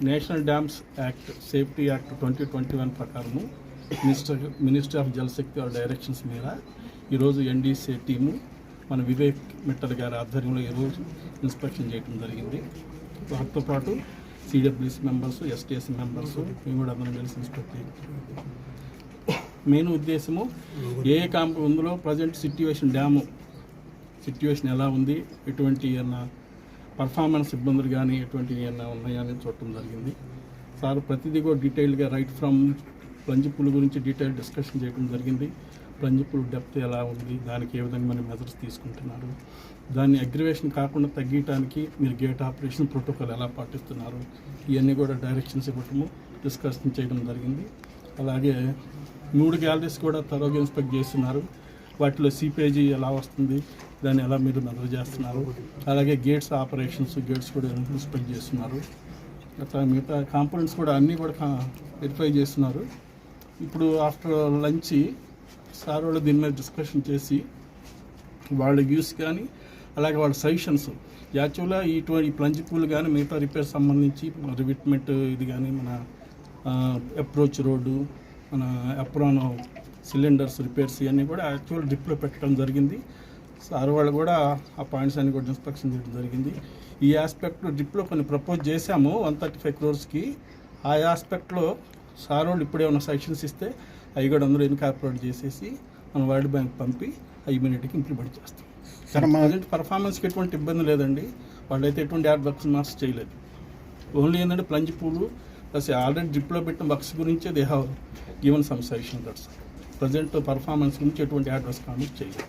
National dams act safety act twenty twenty one ప్రకారము minister minister of Jalshakti ఆర్ directions మీద ఈరోజు ఎన్డీసీ టీము మన వివేక్ మిట్టల్ గారి ఆధ్వర్యంలో ఈరోజు ఇన్స్పెక్షన్ చేయడం జరిగింది. వాటితో పాటు సిడబ్ల్యూసీ మెంబర్స్ ఎస్టీఎస్ మెంబర్స్ మేము కూడా అందరం కలిసి ఇన్స్పెక్ట్ చేయడం మెయిన్ ఉద్దేశము ఏ కాంప్ ఉందులో ప్రజెంట్ సిట్యువేషన్ డ్యాము సిట్యువేషన్ ఎలా ఉంది ఎటువంటి ఏమన్నా పర్ఫార్మెన్స్ ఇబ్బందులు కానీ ఎటువంటి ఏమైనా ఉన్నాయా అని చూడటం జరిగింది. సార్ ప్రతిదీ కూడా డీటెయిల్గా రైట్ ఫ్రమ్ ప్లంజిప్పుల గురించి డీటెయిల్ డిస్కషన్ చేయడం జరిగింది. ప్లంజిప్పుల్ డెప్త్ ఎలా ఉంది దానికి ఏ విధంగా మనం మెజర్స్ తీసుకుంటున్నారు దాన్ని అగ్రివేషన్ కాకుండా తగ్గించడానికి మీరు గేట్ ఆపరేషన్ ప్రోటోకాల్ ఎలా పాటిస్తున్నారు ఇవన్నీ కూడా డైరెక్షన్స్ ఇవ్వటము డిస్కషన్ చేయడం జరిగింది. అలాగే మూడు గ్యాలరీస్ కూడా తరోగా ఇన్స్పెక్ట్ చేస్తున్నారు. వాటిలో సీపేజీ ఎలా వస్తుంది దాన్ని ఎలా మీరు మెజర్ చేస్తున్నారు అలాగే గేట్స్ ఆపరేషన్స్ గేట్స్ కూడా ఇన్స్పెక్ట్ చేస్తున్నారు అట్లా మిగతా కాంపోనెంట్స్ కూడా అన్నీ కూడా వెరిఫై చేస్తున్నారు. ఇప్పుడు ఆఫ్టర్ లంచ్ సార్ వాళ్ళు దీని మీద డిస్కషన్ చేసి వాళ్ళ వ్యూస్ కానీ అలాగే వాళ్ళ సజెషన్స్ యాక్చువల్గా ఇటువంటి ప్లంజ్ పూల్ కానీ మిగతా రిపేర్ సంబంధించి రివిట్మెంట్ ఇది కానీ మన అప్రోచ్ రోడ్డు మన అప్రాన్ సిలిండర్స్ రిపేర్స్ ఇవన్నీ కూడా యాక్చువల్ డిప్లో పెట్టడం జరిగింది. సార్ వాళ్ళు కూడా ఆ పాయింట్స్ అన్ని కూడా ఇన్స్పెక్షన్ చేయడం జరిగింది. ఈ ఆస్పెక్ట్ డిప్లో కొన్ని ప్రపోజ్ చేశాము వన్ థర్టీ ఫైవ్ క్రోర్స్కి ఆ ఆస్పెక్ట్లో సార్ వాళ్ళు ఇప్పుడే ఉన్న సెక్షన్స్ ఇస్తే అవి కూడా అందరూ ఇన్కార్పొరేట్ చేసేసి మన వరల్డ్ బ్యాంక్ పంపి అవి ఇమీడియట్గా ఇంప్లిమెంట్ చేస్తాం. సార్ మా పర్ఫార్మెన్స్కి ఎటువంటి ఇబ్బంది లేదండి. వాళ్ళైతే ఎటువంటి యాడ్ బక్స్ మార్క్స్ చేయలేదు. ఓన్లీ ఏంటంటే ప్లంజ్ పూలు ప్లస్ ఆల్రెడీ డ్రిప్లో పెట్టిన బక్స్ గురించే they have given some suggestion that's present performance నుంచి ఎటువంటి యాడ్ వర్క్స్ కామెంట్ చేయలేదు.